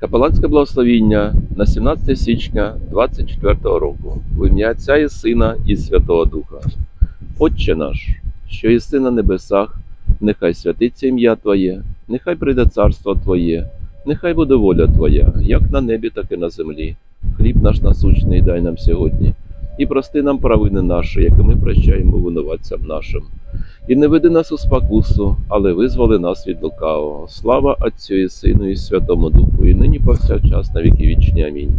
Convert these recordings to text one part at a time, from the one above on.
Капеланське благословіння на 17 січня 24 року в ім'я Отця і Сина і Святого Духа. Отче наш, що єси на небесах, нехай святиться ім'я Твоє, нехай прийде царство Твоє, нехай буде воля Твоя, як на небі, так і на землі. Хліб наш насущний дай нам сьогодні, і прости нам провини наші, які ми прощаємо винуватцям нашим. І не веди нас у спокусу, але визволи нас від лукавого. Слава Отцю і Сину, і Святому Духу, і нині повсякчас на віки вічні. Амінь.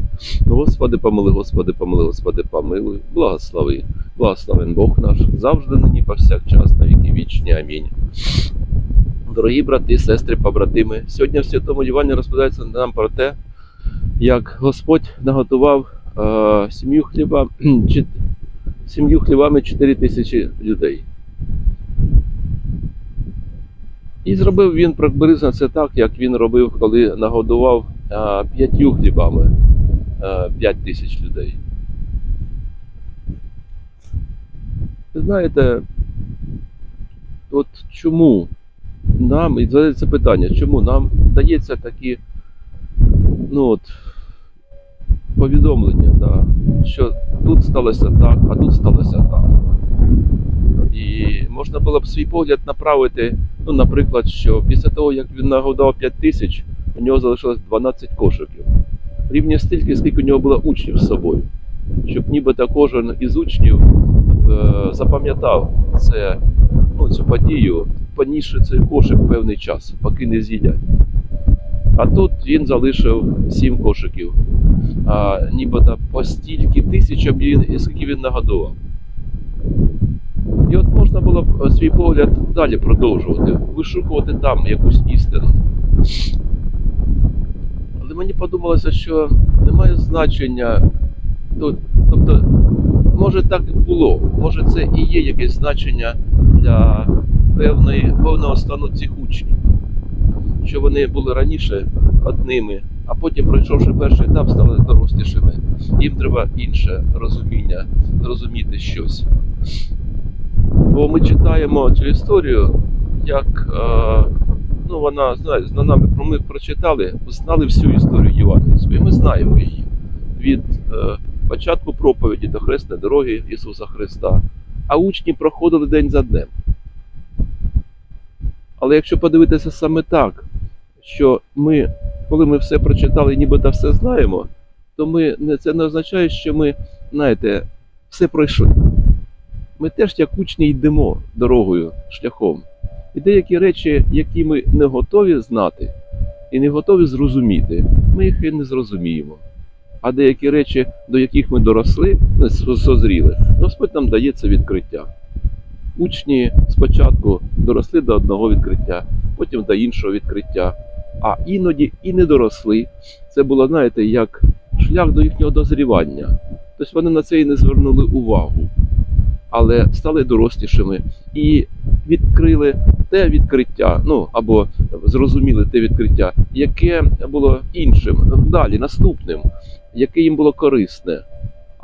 Господи, помили, Господи, помили, Господи, помилуй, благослови. Благословен Бог наш, завжди нині повсякчас на віки вічні. Амінь. Дорогі брати, сестри, побратими, сьогодні в Святому Євангелії розповідається нам про те, як Господь наготував сім'ю хліба, сім'ю хлібами 4 тисячі людей. І зробив він приблизно це так, як він робив, коли нагодував а, п'ятью хлібами а, п'ять тисяч людей. Ви знаєте, от чому нам, і задається питання, чому нам дається такі ну от, повідомлення, да, що тут сталося так, а тут сталося так. І можна було б свій погляд направити, ну, наприклад, що після того, як він нагодав 5 тисяч, у нього залишилось 12 кошиків. Рівня стільки, скільки у нього було учнів з собою. Щоб нібито кожен із учнів е, запам'ятав це, ну, цю подію, понісши цей кошик певний час, поки не з'їдять. А тут він залишив 7 кошиків, а нібито по стільки тисяч, скільки він нагодував. І от можна було б е, свій погляд далі продовжувати, вишукувати там якусь істину. Але мені подумалося, що немає значення. Тобто, може так і було, може це і є якесь значення для певної, певного стану цих учнів, що вони були раніше одними, а потім, пройшовши перший етап, стали дорослішими. Їм треба інше розуміння, зрозуміти щось. Бо ми читаємо цю історію, як е, ну, вона знає, за нами ми прочитали, знали всю історію Євангельську, і ми знаємо її від е, початку проповіді до хресної дороги Ісуса Христа. А учні проходили день за днем. Але якщо подивитися саме так, що ми, коли ми все прочитали нібито все знаємо, то ми це не означає, що ми, знаєте, все пройшли ми теж як учні йдемо дорогою, шляхом. І деякі речі, які ми не готові знати і не готові зрозуміти, ми їх і не зрозуміємо. А деякі речі, до яких ми доросли, не созріли, Господь нам дає це відкриття. Учні спочатку доросли до одного відкриття, потім до іншого відкриття, а іноді і не доросли. Це було, знаєте, як шлях до їхнього дозрівання. Тобто вони на це і не звернули увагу але стали дорослішими і відкрили те відкриття, ну або зрозуміли те відкриття, яке було іншим, далі наступним, яке їм було корисне.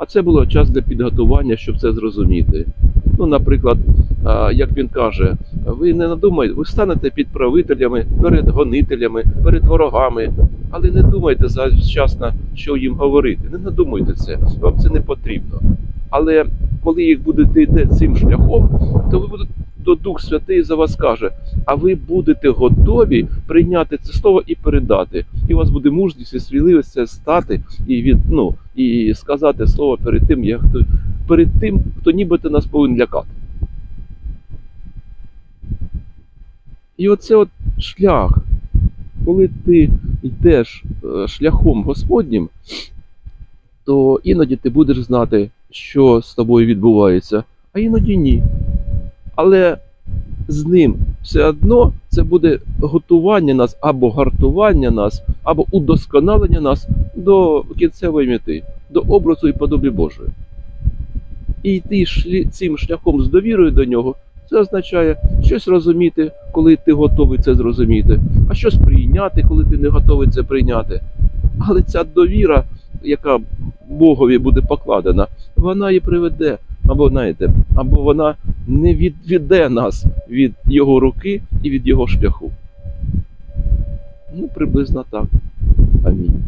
А це було час для підготування, щоб це зрозуміти. Ну, наприклад, як він каже, ви не надумайте, ви станете під правителями, перед гонителями, перед ворогами, але не думайте завчасно, що їм говорити. Не надумайте це, вам це не потрібно. Але коли їх будете йти цим шляхом, то ви будете то Дух Святий за вас каже, а ви будете готові прийняти це слово і передати. І у вас буде мужність і сміливість це стати і від ну і сказати слово перед тим, як перед тим, хто нібито нас повинен лякати. І оце от шлях, коли ти йдеш е, шляхом Господнім, то іноді ти будеш знати, що з тобою відбувається, а іноді ні. Але з ним все одно це буде готування нас або гартування нас, або удосконалення нас до кінцевої мети, до образу і подобі Божої. І йти цим шляхом з довірою до нього, це означає щось розуміти, коли ти готовий це зрозуміти, а щось прийняти, коли ти не готовий це прийняти. Але ця довіра, яка Богові буде покладена, вона і приведе, або знаєте, або вона не відведе нас від його руки і від його шляху. Ну, приблизно так. Амінь.